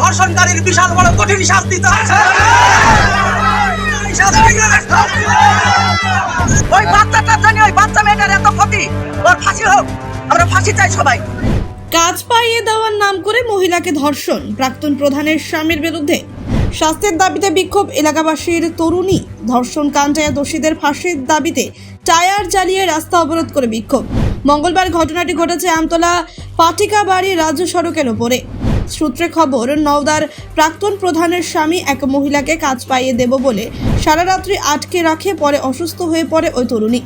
ধর্ষণকারীর বিশাল বড় কঠিন শাস্তি চাই ওই বাচ্চাটার জন্য ওই বাচ্চা মেয়েটার এত ক্ষতি। ওর ফাঁসি হোক, আমরা ফাঁসি চাই সবাই। কাজ পাইয়ে দেওয়ার নাম করে মহিলাকে ধর্ষণ। প্রাক্তন প্রধানের স্বামীর বিরুদ্ধে শাস্তির দাবিতে বিক্ষোভ এলাকাবাসীর তরুণী। ধর্ষণ কাণ্ডে দোষীদের ফাঁসির দাবিতে টায়ার জ্বালিয়ে রাস্তা অবরোধ করে বিক্ষোভ। মঙ্গলবার ঘটনাটি ঘটেছে আমতলা পাটিকাবাড়ি রাজ্য সড়কের ওপরে। সূত্রে খবর, নওদার প্রাক্তন প্রধানের স্বামী এক মহিলাকে কাজ পাইয়ে দেব বলে সারা রাত্রি আটকে রাখে, পরে অসুস্থ হয়ে পড়ে ওই তরুণী।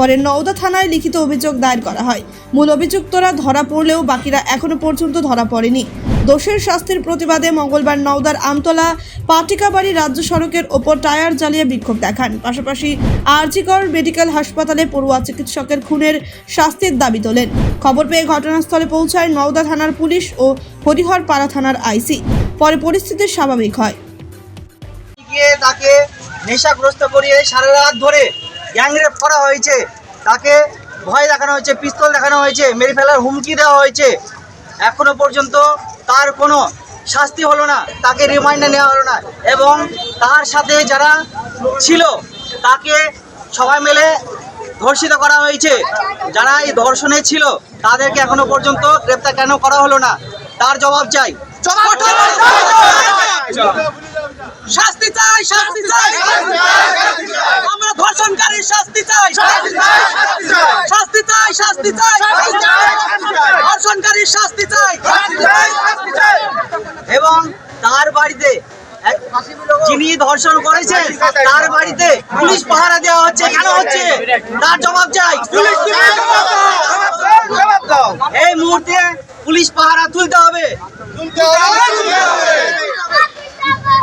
পরে নওদা থানায় লিখিত অভিযোগ দায়ের করা হয়। মূল অভিযুক্তরা ধরা পড়লেও বাকিরা এখনও পর্যন্ত ধরা পড়েনি। দোষের শাস্তির প্রতিবাদে মঙ্গলবার নওদার আমতলা পাটিকাবাড়ি রাজ্য সড়কের ওপর টায়ার জ্বালিয়ে বিক্ষোভ দেখান। পাশাপাশি আরজিকর মেডিকেল হাসপাতালে পড়ুয়া চিকিৎসকের খুনের শাস্তির দাবি তোলেন। খবর পেয়ে ঘটনাস্থলে পৌঁছায় নওদা থানার পুলিশ ও হরিহরপাড়া থানার আইসি। পরে পরিস্থিতি স্বাভাবিক হয়। গিয়ে তাকে নেশাগ্রস্ত করিয়ে সারা রাত ধরে গ্যাংরেপ করা হয়েছে। তাকে ভয় দেখানো হয়েছে পিস্তল দেখানো হয়েছে মেরে ফেলার হুমকি দেওয়া হয়েছে। এখনও পর্যন্ত তার কোনো শাস্তি হলো না তাকে রিমাইন্ডে নেওয়া হলো না। এবং তার সাথে যারা ছিল তাকে সবাই মিলে ধর্ষিত করা হয়েছে। যারা এই ধর্ষণে ছিল তাদেরকে এখনও পর্যন্ত গ্রেপ্তার কেন করা হলো না? তার জবাব চাই। শাস্তি চাই শাস্তি চাই। আমরা ধর্ষণকারীর শাস্তি চাই। শাস্তি চাই শাস্তি চাই। ধর্ষণকারীর শাস্তি চাই। এবং তার বাড়িতে যিনি ধর্ষণ করেছেন তার বাড়িতে পুলিশ পাহারা দেওয়া হচ্ছে কেন হচ্ছে? তার জবাব চাই। এই মুহূর্তে পুলিশ পাহারা তুলতে হবে।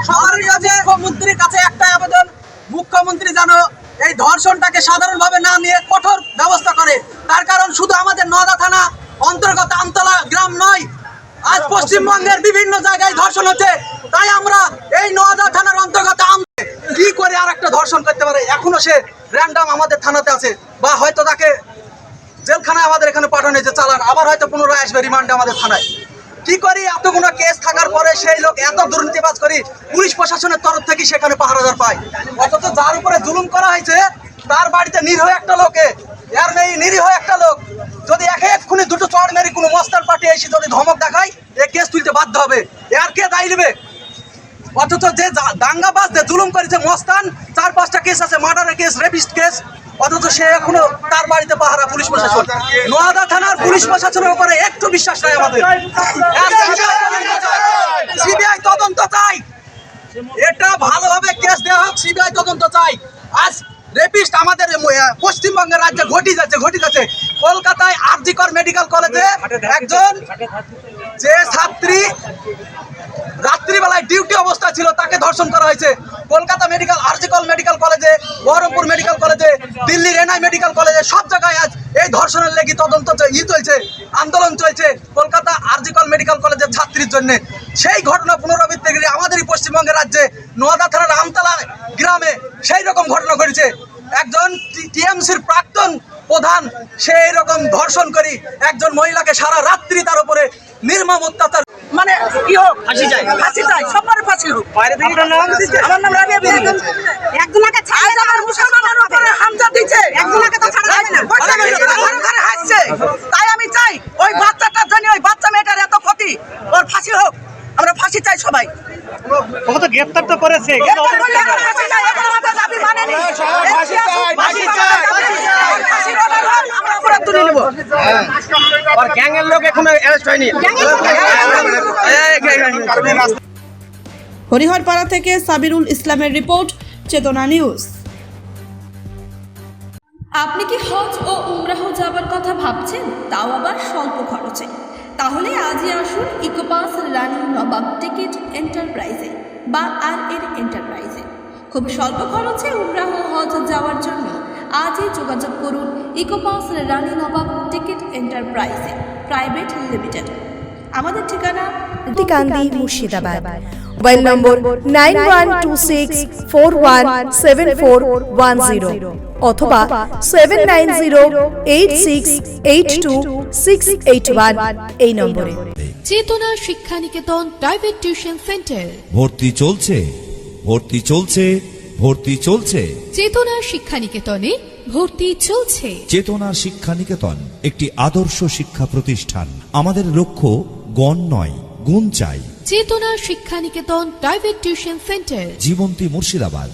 মুখ্যমন্ত্রীর কাছে একটাই আবেদন, মুখ্যমন্ত্রী যেন এই ধর্ষণটাকে সাধারণভাবে না নিয়ে কঠোর ব্যবস্থা করে। তার কারণ শুধু আমাদের নদা থানা অন্তর্গত আমতলা গ্রাম নয়, আজ পশ্চিমবঙ্গের বিভিন্ন জায়গায় ধর্ষণ হচ্ছে। তাই আমরা এই নওদা থানার অন্তর্গত আম কি করে আর একটা ধর্ষণ করতে পারে? এখনও সে র্যান্ডাম আমাদের থানাতে আছে। বা হয়তো তাকে জেলখানায় আমাদের এখানে পাঠানো হয়েছে চালান, আবার হয়তো পুনরায় আসবে রিমান্ডে আমাদের থানায়। কি করি? এতগুলো কেস থাকার পরে সেই লোক এত দুর্নীতিবাজ করি পুলিশ প্রশাসনের তরফ থেকে সেখানে পাহারাদার পায়। অথচ যার উপরে জুলুম করা হয়েছে তার বাড়িতে নিরীহ একটা লোকে। এর নেই নিরীহ একটা লোক। যদি এক এক্ষুনি দুটো চড় মেরি কোনো মস্তার পার্টি এসে যদি ধমক দেখায় এ কেস তুলতে বাধ্য হবে। এর কে দায়ী নেবে? অথচ যে দাঙ্গাবাজ যে জুলুম করেছে মস্তান চার পাঁচটা কেস আছে মার্ডারের কেস রেপিস্ট কেস। অথচ সে এখনও তার বাড়িতে পাহারা পুলিশ প্রশাসন। নোয়াদা থানার পুলিশ প্রশাসনের উপরে একটু বিশ্বাস নাই আমাদের সিবিআই তদন্ত চাই এটা ভালোভাবে কেস দেওয়া হোক সিবিআই তদন্ত চাই। আজ রেপিস্ট আমাদের পশ্চিমবঙ্গের রাজ্যে ঘটি যাচ্ছে ঘটি যাচ্ছে। কলকাতায় আরজিকর মেডিকেল কলেজে একজন যে ছাত্রী রাত্রিবেলায় ডিউটি অবস্থা ছিল, তাকে ধর্ষণ করা হয়েছে। কলকাতা মেডিকেল আরজিকল মেডিকেল কলেজে, বহরমপুর মেডিকেল কলেজে, দিল্লির এনআই মেডিকেল কলেজে, সব জায়গায় আজ এই ধর্ষণের লেগে তদন্ত ই চলছে, আন্দোলন চলছে কলকাতা আরজিকল মেডিকেল কলেজের ছাত্রীর জন্য। সেই ঘটনা পুনরাবৃত্তি করে আমাদেরই পশ্চিমবঙ্গের রাজ্যে নোয়াদা থানার আমতলা গ্রামে সেই রকম ঘটনা ঘটেছে। একজন টিএমসির প্রাক্তন প্রধান সেই রকম ধর্ষণ করি একজন মহিলাকে সারা রাত্রি তার উপরে নির্মম অত্যাচার মানে কি হোক ফাঁসি চাই। ফাঁসি চাই সবার ফাঁসি হোক আমার নাম রাবিয়া বিবি একজনকে ছাড়া যাবে না, মুসলমানের উপরে হামলা দিচ্ছে একজনকে তো ছাড়া যাবে না। ঘরে ঘরে হাসছে তাই আমি চাই ওই বাচ্চাটার জন্য ওই বাচ্চা মেয়েটার এত ক্ষতি ওর ফাঁসি হোক আমরা ফাঁসি চাই সবাই। ওকে তো গ্রেপ্তার তো করেছে। লোক এখনও অ্যারেস্ট হয়নি। হরিহরপাড়া থেকে সাবিরুল ইসলামের রিপোর্ট চেতনা নিউজ। আপনি কি হজ ও উমরাহ যাবার কথা ভাবছেন? তাও আবার স্বল্প খরচে। তাহলে আজই আসুন ইকোপাস রানিং নবাব টিকিট এন্টারপ্রাইজে বা আর এর এন্টারপ্রাইজে। খুব স্বল্প খরচে উমরাহ হজ যাওয়ার জন্য আজই যোগাযোগ করুন ইকোপাস রানী নবাব টিকিট এন্টারপ্রাইজে, প্রাইভেট লিমিটেড। আমাদের ঠিকানা Murshidabad. Mobile number nine one two six four one seven four one zero অথবা seven nine zero eight six eight two six eight one এই নম্বরে। চেতনা শিক্ষানিকেতন প্রাইভেট টিউশন সেন্টার। ভর্তি চলছে ভর্তি চলছে ভর্তি চলছে। চেতনা শিক্ষানিকেতনে ভর্তি চলছে। চেতনা শিক্ষা নিকেতন একটি আদর্শ শিক্ষা প্রতিষ্ঠান। আমাদের লক্ষ্য গণ নয়। গুণ চাই। Chetana Shiksha Niketan private tuition centre. Jibanti Murshidabad.